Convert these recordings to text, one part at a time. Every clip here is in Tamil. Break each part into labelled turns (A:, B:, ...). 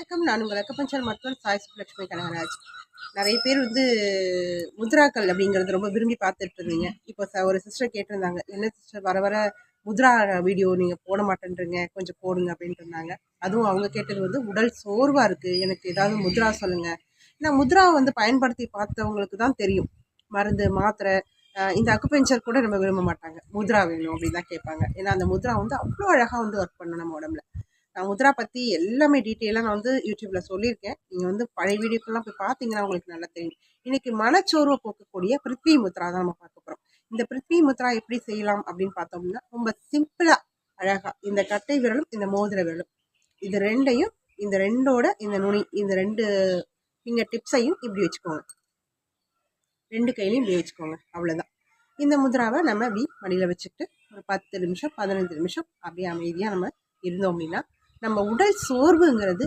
A: வணக்கம். நான் உங்கள் அக்கப்பஞ்சல் மருத்துவர் சாய் சுப்லட்சுமி கனகராஜ். நிறைய பேர் வந்து முத்ராக்கள் அப்படிங்கிறது ரொம்ப விரும்பி பார்த்துட்டு இருந்தீங்க. இப்போ ச- ஒரு சிஸ்டர் கேட்டிருந்தாங்க. என்ன சிஸ்டர் வர வர முத்ரா வீடியோ நீங்கள் போட மாட்டேன்றீங்க. கொஞ்சம் போடுங்க அப்படின்ட்டு இருந்தாங்க. அதுவும் அவங்க கேட்டது வந்து உடல் சோர்வாக இருக்குது எனக்கு ஏதாவது முத்ரா சொல்லுங்கள் ஏன்னா முத்ரா வந்து பயன்படுத்தி பார்த்தவங்களுக்கு தான் தெரியும். மருந்து மாத்திரை இந்த அக்குபெஞ்சர் கூட நம்ம விரும்ப மாட்டாங்க. முத்ரா வேணும் அப்படின்னு தான் கேட்பாங்க. ஏன்னா அந்த முத்ரா வந்து அவ்வளோ அழகாக வந்து ஒர்க் பண்ணும் நம்ம உடம்புல. நான் முத்ரா பற்றி எல்லாமே டீட்டெயிலாக நான் வந்து யூடியூப்பில் சொல்லியிருக்கேன். நீங்கள் வந்து பழைய வீடியோக்கெல்லாம் போய் பார்த்தீங்கன்னா உங்களுக்கு நல்லா தெரியும். இன்னைக்கு மனச்சோர்வை போக்கக்கூடிய பிருத்வி முத்ரா தான் நம்ம பார்க்க போகிறோம் இந்த பிருத்வி முத்ரா எப்படி செய்யலாம் அப்படின்னு பார்த்தோம்னா ரொம்ப சிம்பிளாக அழகாக இந்த கட்டை விரலும் இந்த மோதிர விரலும். இது ரெண்டையும் இந்த ரெண்டோட இந்த நுனி இந்த ரெண்டு ஃபிங்கர் டிப்ஸையும் இப்படி வச்சுக்கோங்க. ரெண்டு கையிலையும் இப்படி வச்சுக்கோங்க அவ்வளோதான் இந்த முத்ராவை நம்ம வி மடியில் வச்சுக்கிட்டு ஒரு பத்து நிமிஷம் பதினஞ்சு நிமிஷம் அப்படியே அமைதியாக நம்ம இருந்தோம் அப்படின்னா நம்ம உடல் சோர்வுங்கிறது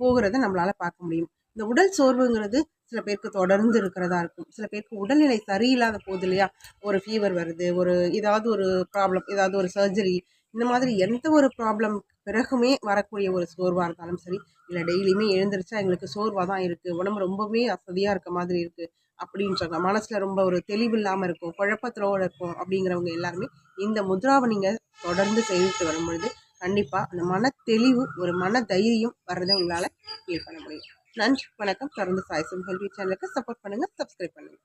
A: போகிறத நம்மளால் பார்க்க முடியும். இந்த உடல் சோர்வுங்கிறது சில பேருக்கு தொடர்ந்து இருக்கிறதா இருக்கும். சில பேருக்கு உடல்நிலை சரியில்லாத போது இல்லையா? ஒரு ஃபீவர் வருது ஒரு ஏதாவது ஒரு ப்ராப்ளம் ஏதாவது ஒரு சர்ஜரி இந்த மாதிரி எந்த ஒரு ப்ராப்ளம் பிறகுமே வரக்கூடிய ஒரு சோர்வாக இருந்தாலும் சரி இல்லை டெய்லியுமே எழுந்திரிச்சா எங்களுக்கு சோர்வாக தான் இருக்குது உடம்பு ரொம்பவே அசதியாக இருக்க மாதிரி இருக்குது அப்படின்றாங்க மனசில் ரொம்ப ஒரு தெளிவு இல்லாமல் இருக்கும் குழப்பத்தோடு இருக்கும் அப்படிங்கிறவங்க எல்லாருமே இந்த முத்ராவை நீங்கள் தொடர்ந்து செய்துட்டு வரும்பொழுது கண்டிப்பாக அந்த மன தெளிவு ஒரு மன தைரியம் வர்றதை உங்களால் ஃபீல் பண்ண முடியும். நன்றி வணக்கம். தொடர்ந்து சாய்சம் ஹெல்வி சேனலுக்கு சப்போர்ட் பண்ணுங்கள் சப்ஸ்கிரைப் பண்ணுங்கள்